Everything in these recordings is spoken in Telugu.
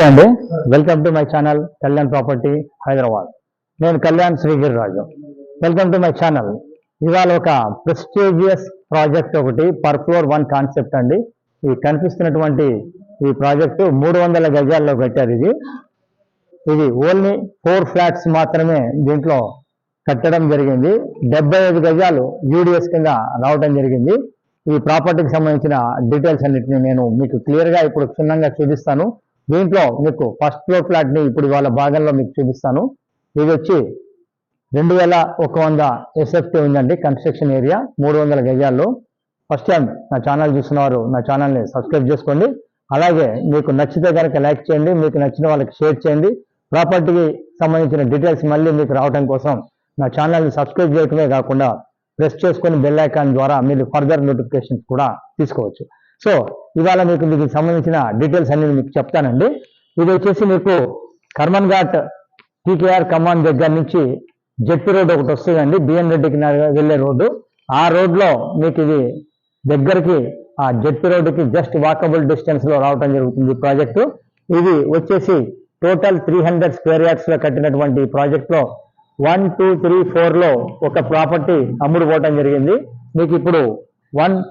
నమస్తే అండి. Welcome to my channel Kalyan property Hyderabad నేను Kalyan Srigiri Raju welcome to my channel ఇవాళ ఒక ప్రెస్టీజియస్ ప్రాజెక్ట్ ఒకటి పర్ ఫ్లోర్ వన్ కాన్సెప్ట్ అండి. ఈ కనిపిస్తున్నటువంటి ఈ ప్రాజెక్టు మూడు వందల గజాల్లో పెట్టారు ఇది. ఇది ఓన్లీ ఫోర్ ఫ్లాట్స్ మాత్రమే దీంట్లో కట్టడం జరిగింది. డెబ్బై ఐదు గజాలు యూడిఎస్ కింద రావడం జరిగింది. ఈ ప్రాపర్టీకి సంబంధించిన డీటెయిల్స్ అన్నిటిని నేను మీకు క్లియర్గా ఇప్పుడు క్షుణ్ణంగా చూపిస్తాను. దీంట్లో మీకు ఫస్ట్ ఫ్లోర్ ఫ్లాట్ని ఇప్పుడు వాళ్ళ భాగంలో మీకు చూపిస్తాను. ఇది వచ్చి రెండు వేల ఒక వంద ఎస్ఎఫ్టీ ఉందండి కన్స్ట్రక్షన్ ఏరియా మూడు వందల గజాల్లో. ఫస్ట్ టైం నా ఛానల్ చూస్తున్నవారు నా ఛానల్ని సబ్స్క్రైబ్ చేసుకోండి. అలాగే మీకు నచ్చితే కనుక లైక్ చేయండి మీకు నచ్చిన వాళ్ళకి షేర్ చేయండి. ప్రాపర్టీకి సంబంధించిన డీటెయిల్స్ మళ్ళీ మీకు రావడం కోసం నా ఛానల్ని సబ్స్క్రైబ్ చేయడమే కాకుండా ప్రెస్ చేసుకొని బెల్ ఐకాన్ ద్వారా మీరు ఫర్దర్ నోటిఫికేషన్స్ కూడా తీసుకోవచ్చు. సో ఇవాళ మీకు దీనికి సంబంధించిన డీటెయిల్స్ అన్ని మీకు చెప్తానండి. ఇది వచ్చేసి మీకు కర్మన్ ఘాట్ టీకేఆర్ కమాన్ దగ్గర నుంచి జెట్టి రోడ్ ఒకటి వస్తుందండి. బిఎన్ రెడ్డికి నా- వెళ్ళే రోడ్డు. ఆ రోడ్లో మీకు ఇది దగ్గరికి ఆ జెట్టి రోడ్డుకి జస్ట్ వాకబుల్ డిస్టెన్స్లో రావటం జరుగుతుంది ఈ ప్రాజెక్టు. ఇది వచ్చేసి టోటల్ త్రీ హండ్రెడ్ స్క్వేర్ యార్డ్స్లో కట్టినటువంటి ఈ ప్రాజెక్ట్లో వన్ టూ త్రీ ఫోర్లో ఒక ప్రాపర్టీ అమ్ముడు పోవటం జరిగింది. మీకు ఇప్పుడు వన్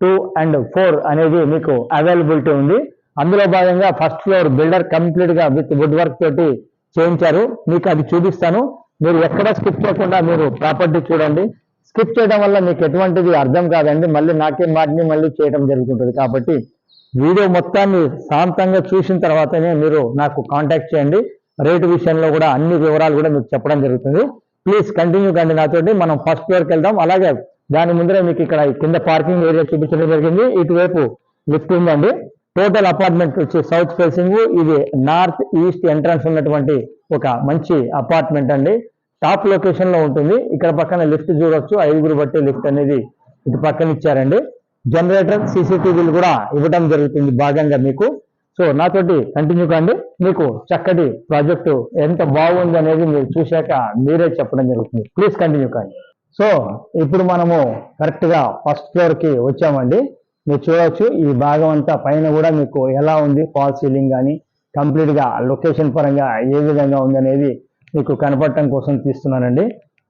టూ అండ్ ఫోర్ అనేది మీకు అవైలబిలిటీ ఉంది. అందులో భాగంగా ఫస్ట్ ఫ్లోర్ బిల్డర్ కంప్లీట్గా విత్ వుడ్ వర్క్ తోటి చేయించారు. మీకు అది చూపిస్తాను. మీరు ఎక్కడ స్కిప్ చేయకుండా మీరు ప్రాపర్టీ చూడండి. స్కిప్ చేయడం వల్ల మీకు ఎటువంటిది అర్థం కాదండి. మళ్ళీ నాకే మాటిని మళ్ళీ చేయడం జరుగుతుంటుంది కాబట్టి వీడియో మొత్తాన్ని శాంతంగా చూసిన తర్వాతనే మీరు నాకు కాంటాక్ట్ చేయండి. రేటు విషయంలో కూడా అన్ని వివరాలు కూడా మీకు చెప్పడం జరుగుతుంది. ప్లీజ్ కంటిన్యూ కండి నాతోటి. మనం ఫస్ట్ ఫ్లోర్కి వెళ్దాం. అలాగే దాని ముందరే మీకు ఇక్కడ కింద పార్కింగ్ ఏరియా చూపించడం జరిగింది. ఇటువైపు లిఫ్ట్ ఉందండి. టోటల్ అపార్ట్మెంట్ వచ్చి సౌత్ ఫేసింగ్ ఇది నార్త్ ఈస్ట్ ఎంట్రన్స్ ఉన్నటువంటి ఒక మంచి అపార్ట్మెంట్ అండి. టాప్ లొకేషన్లో ఉంటుంది. ఇక్కడ పక్కన లిఫ్ట్ చూడొచ్చు. ఐదుగురు బట్టి లిఫ్ట్ అనేది ఇటు పక్కన ఇచ్చారండి. జనరేటర్ సీసీటీవీలు కూడా ఇవ్వడం జరుగుతుంది భాగంగా మీకు. సో నాతోటి కంటిన్యూ కండి. మీకు చక్కటి ప్రాజెక్టు ఎంత బాగుంది అనేది మీరు చూశాక మీరే చెప్పడం జరుగుతుంది. ప్లీజ్ కంటిన్యూ కండి. సో ఇప్పుడు మనము కరెక్ట్గా ఫస్ట్ ఫ్లోర్కి వచ్చామండి. మీరు చూడవచ్చు ఈ భాగం అంతా పైన కూడా మీకు ఎలా ఉంది ఫాల్ సీలింగ్ కానీ కంప్లీట్గా లొకేషన్ పరంగా ఏ విధంగా ఉందనేది మీకు కనపడటం కోసం తీస్తున్నానండి.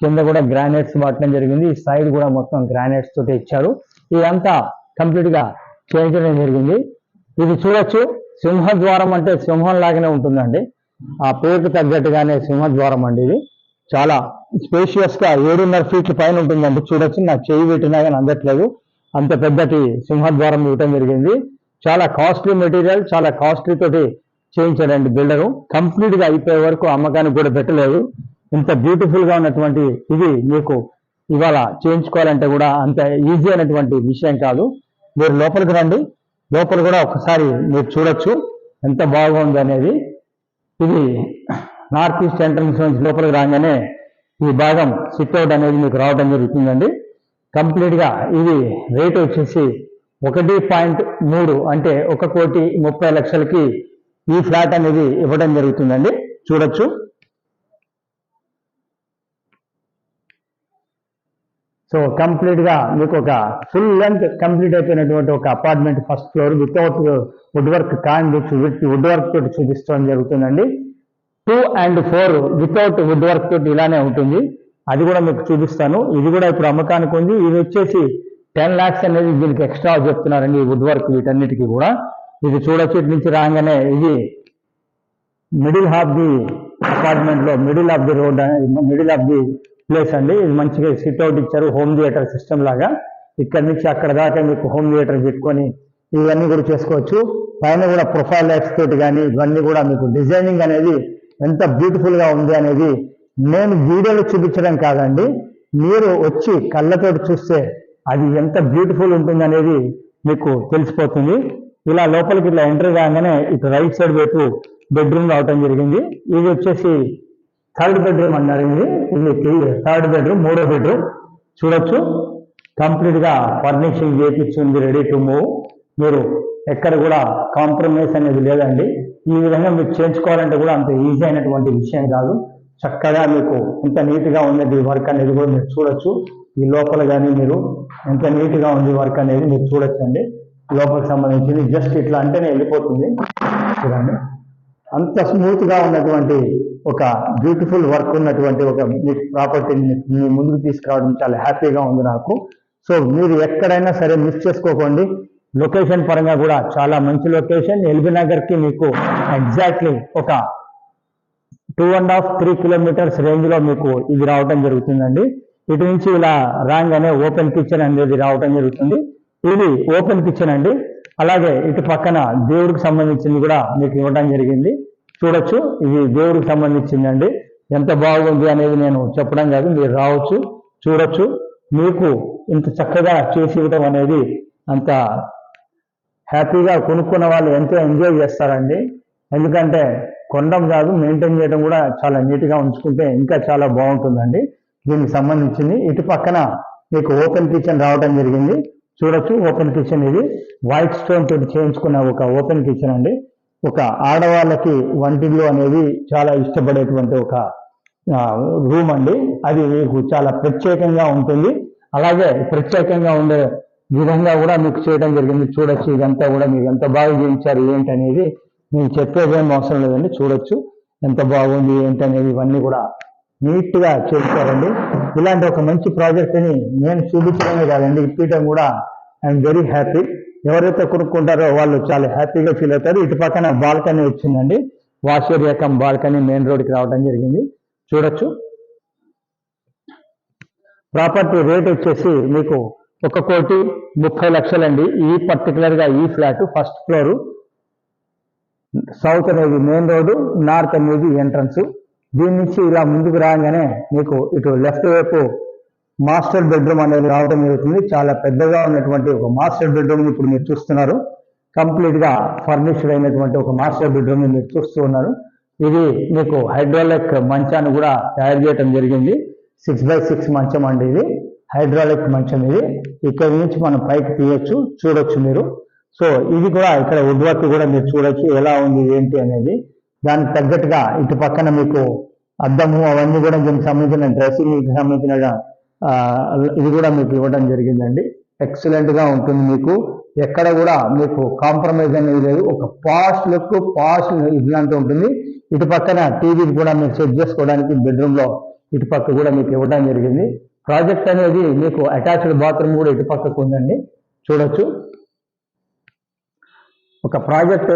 కింద కూడా గ్రానైట్స్ వాడటం జరిగింది ఈ సైడ్ కూడా మొత్తం గ్రానైట్స్ తోటి ఇచ్చారు. ఇదంతా కంప్లీట్గా చేయించడం జరిగింది. ఇది చూడొచ్చు సింహద్వారం అంటే సింహం లాగానే ఉంటుందండి. ఆ పేరుకు తగ్గట్టుగానే సింహద్వారం అండి ఇది. చాలా స్పేషియస్గా ఏడున్నర ఫీట్ల పైన ఉంటుందండి. చూడొచ్చు నా చెయ్యి పెట్టినా కానీ అందట్లేదు. అంత పెద్దటి సింహద్వారం ఇవ్వటం జరిగింది. చాలా కాస్ట్లీ మెటీరియల్ చాలా కాస్ట్లీ తోటి చేయించారండి బిల్డరు. కంప్లీట్గా అయిపోయే వరకు అమ్మకానికి కూడా పెట్టలేదు. ఇంత బ్యూటిఫుల్గా ఉన్నటువంటి ఇది మీకు ఇవాళ చేయించుకోవాలంటే కూడా అంత ఈజీ అయినటువంటి విషయం కాదు. మీరు లోపలికి రండి. లోపల కూడా ఒకసారి మీరు చూడొచ్చు. ఎంత బాగుంది అనేది ఇది నార్త్ ఈస్ట్ ఎంట్రన్స్ నుంచి లోపలికి రాగానే ఈ భాగం సిట్అవుట్ అనేది మీకు రావడం జరుగుతుందండి. కంప్లీట్గా ఇది రేట్ వచ్చేసి ఒకటి పాయింట్ మూడు అంటే ఒక కోటి ముప్పై లక్షలకి ఈ ఫ్లాట్ అనేది ఇవ్వడం జరుగుతుందండి. చూడొచ్చు. సో కంప్లీట్గా మీకు ఒక ఫుల్ లెంత్ కంప్లీట్ అయిపోయినటువంటి ఒక apartment first floor without wood work కాండి విత్ వుడ్ వర్క్ తోటి చూపించడం జరుగుతుందండి. Two and four without wood work తోటి ఇలానే ఉంటుంది. అది కూడా మీకు చూపిస్తాను. ఇది కూడా ఇప్పుడు అమ్మకానికి ఉంది. ఇది వచ్చేసి టెన్ లాక్స్ అనేది దీనికి ఎక్స్ట్రా చెప్తున్నారండి ఈ వుడ్ వర్క్ వీటన్నిటికీ కూడా. ఇది చూడొచ్చు ఇటు నుంచి రాగానే ఇది మిడిల్ ఆఫ్ ది అపార్ట్మెంట్లో middle of the road middle of the place అండి. ఇది మంచిగా సిట్ అవుట్ ఇచ్చారు హోమ్ థియేటర్ సిస్టమ్ లాగా. ఇక్కడ నుంచి అక్కడ దాకా మీకు హోమ్ థియేటర్ పెట్టుకొని ఇవన్నీ కూడా చేసుకోవచ్చు. పైన కూడా ప్రొఫైల్ లైట్స్ తోటి కానీ ఇవన్నీ కూడా మీకు డిజైనింగ్ అనేది ఎంత బ్యూటిఫుల్గా ఉంది అనేది నేను వీడియోలో చూపించడం కాదండి. మీరు వచ్చి కళ్ళతో చూస్తే అది ఎంత బ్యూటిఫుల్ ఉంటుంది అనేది మీకు తెలిసిపోతుంది. ఇలా లోపలికి ఇట్లా ఎంటర్ కాగానే ఇటు రైట్ సైడ్ వైపు బెడ్రూమ్ రావటం జరిగింది. ఇది వచ్చేసి థర్డ్ బెడ్రూమ్ అన్నారు ఇది. ఇది థర్డ్ బెడ్రూమ్ మూడో బెడ్రూమ్ చూడొచ్చు. కంప్లీట్గా ఫర్నిషింగ్ చేయించింది రెడీ టు మూవ్ మీరు ఎక్కడ కూడా కాంప్రమైజ్ అనేది లేదండి. ఈ విధంగా మీరు చేయించుకోవాలంటే కూడా అంత ఈజీ అయినటువంటి విషయం కాదు. చక్కగా మీకు ఎంత నీట్గా ఉన్నది వర్క్ అనేది కూడా మీరు చూడొచ్చు. ఈ లోపల కానీ మీరు ఎంత నీట్గా ఉంది వర్క్ అనేది మీరు చూడొచ్చండి. లోపలికి సంబంధించింది జస్ట్ ఇట్లా అంటేనే వెళ్ళిపోతుంది. చూడండి. అంత స్మూత్గా ఉన్నటువంటి ఒక బ్యూటిఫుల్ వర్క్ ఉన్నటువంటి ఒక మీ ప్రాపర్టీని మీ ముందుకు తీసుకురావడం చాలా హ్యాపీగా ఉంది నాకు. సో మీరు ఎక్కడైనా సరే మిస్ చేసుకోకండి. లొకేషన్ పరంగా కూడా చాలా మంచి లొకేషన్ ఎల్బీ నగర్కి మీకు ఎగ్జాక్ట్లీ ఒక two and half three kilometres రేంజ్లో మీకు ఇది రావటం జరుగుతుందండి. ఇటు నుంచి ఇలా రాగానే ఓపెన్ కిచెన్ అనేది రావటం జరుగుతుంది. ఇది ఓపెన్ కిచెన్ అండి. అలాగే ఇటు పక్కన దేవుడికి సంబంధించింది కూడా మీకు ఇవ్వడం జరిగింది. చూడొచ్చు ఇది దేవుడికి సంబంధించిందండి. ఎంత బాగుంది అనేది నేను చెప్పడం కాదు మీరు రావచ్చు చూడొచ్చు. మీకు ఇంత చక్కగా చేసి ఇవ్వడం అనేది అంత హ్యాపీగా కొనుక్కున్న వాళ్ళు ఎంతో ఎంజాయ్ చేస్తారండి. ఎందుకంటే కొనడం కాదు మెయింటైన్ చేయడం కూడా చాలా నీట్గా ఉంచుకుంటే ఇంకా చాలా బాగుంటుందండి. దీనికి సంబంధించింది ఇటు పక్కన మీకు ఓపెన్ కిచెన్ రావడం జరిగింది. చూడొచ్చు ఓపెన్ కిచెన్ ఇది. వైట్ స్టోన్ తోటి చేయించుకున్న ఒక ఓపెన్ కిచెన్ అండి. ఒక ఆడవాళ్ళకి వంటిల్లు అనేది చాలా ఇష్టపడేటువంటి ఒక రూమ్ అండి. అది మీకు చాలా ప్రత్యేకంగా ఉంటుంది. అలాగే ప్రత్యేకంగా ఉండే విధంగా కూడా మీకు చేయడం జరిగింది. చూడొచ్చు ఇదంతా కూడా మీకు ఎంత బాగా చేయించారు ఏంటి అనేది మీకు చెప్పేదేం అవసరం లేదండి. చూడొచ్చు ఎంత బాగుంది ఏంటనేది ఇవన్నీ కూడా నీట్గా చేస్తారండి ఇలాంటి ఒక మంచి ప్రాజెక్ట్ని నేను చూపించడమే కాదండి ఇప్పటం కూడా ఐఎమ్ వెరీ హ్యాపీ. ఎవరైతే కొనుక్కుంటారో వాళ్ళు చాలా హ్యాపీగా ఫీల్ అవుతారు. ఇటు పక్కన బాల్కనీ వచ్చిందండి. Washer area cum balcony main రోడ్కి రావడం జరిగింది. చూడొచ్చు. ప్రాపర్టీ రేట్ వచ్చేసి మీకు ఒక కోటి ముప్పై లక్షలండి. ఈ పర్టికులర్గా ఈ ఫ్లాట్ ఫస్ట్ ఫ్లోరు సౌత్ అనేది మెయిన్ రోడ్డు నార్త్ అనేది ఎంట్రన్స్ దీని నుంచి ఇలా ముందుకు రాగానే మీకు ఇటు లెఫ్ట్ వైపు మాస్టర్ బెడ్రూమ్ అనేది రావడం జరుగుతుంది. చాలా పెద్దగా ఉన్నటువంటి ఒక మాస్టర్ బెడ్రూమ్ ఇప్పుడు మీరు చూస్తున్నారు. కంప్లీట్గా ఫర్నిష్డ్ అయినటువంటి ఒక మాస్టర్ బెడ్రూమ్ మీరు చూస్తూ ఉన్నారు. ఇది మీకు హైడ్రాలిక్ మంచాన్ని కూడా తయారు చేయడం జరిగింది. సిక్స్ బై సిక్స్ మంచం అండి ఇది. హైడ్రాలిక్ మంచం ఇది. ఇక్కడ నుంచి మనం పైకి తీయొచ్చు చూడొచ్చు మీరు. సో ఇది కూడా ఇక్కడ వుడ్ వర్క్ కూడా మీరు చూడొచ్చు ఎలా ఉంది ఏంటి అనేది. దానికి తగ్గట్టుగా ఇటు పక్కన మీకు అద్దము అవన్నీ కూడా దీనికి సంబంధించిన డ్రెస్సింగ్ సంబంధించిన ఇది కూడా మీకు ఇవ్వడం జరిగిందండి. ఎక్సలెంట్గా ఉంటుంది మీకు. ఎక్కడ కూడా మీకు కాంప్రమైజ్ అనేది లేదు. ఒక పాస్ట్ లుక్ పాస్ట్ ఇట్లాంటి ఉంటుంది. ఇటు పక్కన టీవీ కూడా మీరు సెట్ చేసుకోవడానికి బెడ్రూమ్లో ఇటు పక్క కూడా మీకు ఇవ్వడం జరిగింది. ప్రాజెక్ట్ అనేది మీకు అటాచ్డ్ బాత్రూమ్ కూడా ఇటు పక్కకు ఉందండి. చూడొచ్చు. ఒక ప్రాజెక్ట్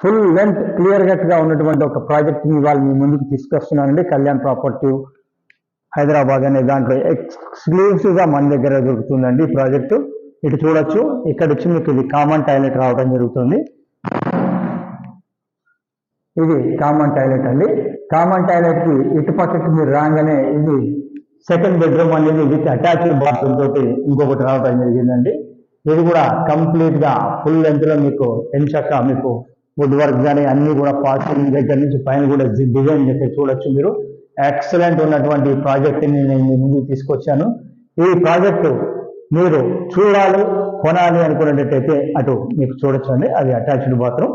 ఫుల్ లెంత్ క్లియర్ కట్గా ఉన్నటువంటి ఒక ప్రాజెక్ట్ ఇవాళ మీ ముందుకు తీసుకొస్తున్నానండి. కళ్యాణ్ ప్రాపర్టీ హైదరాబాద్ అనే దాంట్లో ఎక్స్క్లూసివ్గా మన దగ్గర దొరుకుతుందండి ఈ ప్రాజెక్టు. ఇటు చూడొచ్చు. ఇక్కడ వచ్చి మీకు ఇది కామన్ టాయిలెట్ రావడం జరుగుతుంది. ఇది కామన్ టాయిలెట్ అండి. కామన్ టాయిలెట్కి ఇటు పక్కకి మీరు రాగానే ఇది సెకండ్ బెడ్రూమ్ అనేది విత్ అటాచ్డ్ బాత్రూమ్ తోటి ఇంకొకటి రావడం జరిగిందండి. ఇది కూడా కంప్లీట్గా ఫుల్ లెంత్లో మీకు ఎంచక్క మీకు వుడ్ వర్క్ కానీ అన్ని కూడా పార్కింగ్ దగ్గర నుంచి పైన కూడా డిజైన్ చెప్పి చూడొచ్చు మీరు. ఎక్సలెంట్ ఉన్నటువంటి ప్రాజెక్ట్ని నేను ముందుకు తీసుకొచ్చాను. ఈ ప్రాజెక్టు మీరు చూడాలి కొనాలి అనుకున్నట్టయితే అటు మీకు చూడొచ్చండి. అది అటాచ్డ్ బాత్రూమ్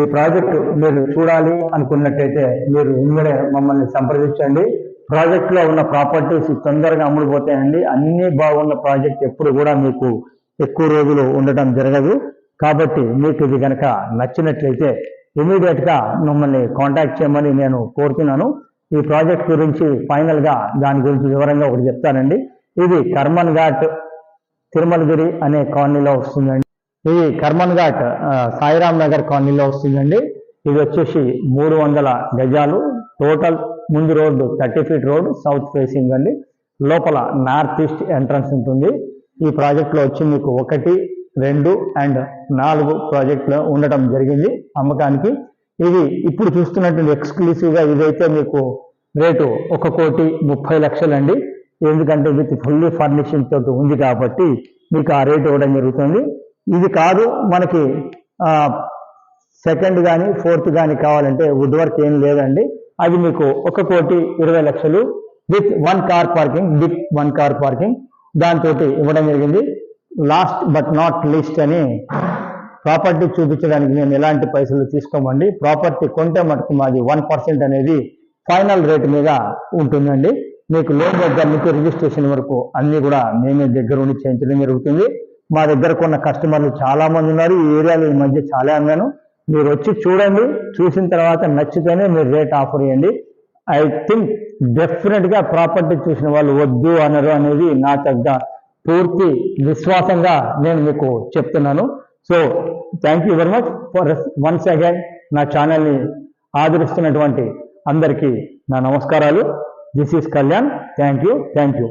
ఈ ప్రాజెక్టు మీరు చూడాలి అనుకున్నట్టయితే మీరు ఇమ్మడే మమ్మల్ని సంప్రదించండి. ప్రాజెక్ట్లో ఉన్న ప్రాపర్టీస్ తొందరగా అమ్ముడుపోతాయండి అన్ని బాగున్న ప్రాజెక్ట్ ఎప్పుడు కూడా మీకు ఎక్కువ రోజులు ఉండటం జరగదు. కాబట్టి మీకు ఇది కనుక నచ్చినట్లయితే ఇమీడియట్గా మమ్మల్ని కాంటాక్ట్ చేయమని నేను కోరుతున్నాను. ఈ ప్రాజెక్ట్ గురించి ఫైనల్గా దాని గురించి వివరంగా ఒకటి చెప్తానండి. ఇది కర్మన్ ఘాట్ తిరుమలగిరి అనే కాలనీలో వస్తుందండి. ఇది కర్మన్ ఘాట్ సాయిరామ్ నగర్ కాలనీలో వస్తుందండి. ఇది వచ్చేసి మూడు వందల గజాలు. టోటల్ ముందు road thirty feet road south facing అండి. లోపల నార్త్ ఈస్ట్ ఎంట్రన్స్ ఉంటుంది. ఈ ప్రాజెక్ట్లో వచ్చి మీకు ఒకటి రెండు అండ్ నాలుగు ప్రాజెక్టులు ఉండటం జరిగింది అమ్మకానికి. ఇది ఇప్పుడు చూస్తున్నటువంటి ఎక్స్క్లూసివ్గా ఇదైతే మీకు రేటు ఒక కోటి ముప్పై లక్షలండి. ఎందుకంటే విత్ ఫుల్లీ ఫర్నిషింగ్ తోటి ఉంది కాబట్టి మీకు ఆ రేట్ ఇవ్వడం జరుగుతుంది. ఇది కాదు మనకి సెకండ్ కానీ ఫోర్త్ కానీ కావాలంటే వుడ్ వర్క్ ఏం లేదండి. అది మీకు ఒక కోటి ఇరవై లక్షలు with one car parking with one car parking. దాంతో ఇవ్వడం జరిగింది. లాస్ట్ బట్ నాట్ లీస్ట్ అని ప్రాపర్టీ చూపించడానికి మేము ఎలాంటి పైసలు తీసుకోమండి. ప్రాపర్టీ కొంటే మటుకు మాది వన్ పర్సెంట్ అనేది ఫైనల్ రేట్ మీద ఉంటుందండి. మీకు లోన్ దగ్గర నుంచి రిజిస్ట్రేషన్ వరకు అన్ని కూడా మేమే దగ్గర ఉండి చేయించడం జరుగుతుంది. మా దగ్గర కొన్న కస్టమర్లు చాలా మంది ఉన్నారు. ఈ ఏరియాలో ఈ మధ్య చాలా అన్నాను మీరు వచ్చి చూడండి చూసిన తర్వాత నచ్చితేనే మీరు రేట్ ఆఫర్ చేయండి ఐ థింక్ డెఫినెట్గా ప్రాపర్టీ చూసిన వాళ్ళు వద్దు అనరు అనేది నా తగ్గ పూర్తి విశ్వాసంగా నేను మీకు చెప్తున్నాను. So thank you very much for once again నా ఛానల్ని ఆదరిస్తున్నటువంటి అందరికీ నా నమస్కారాలు. This is Kalyan thank you thank you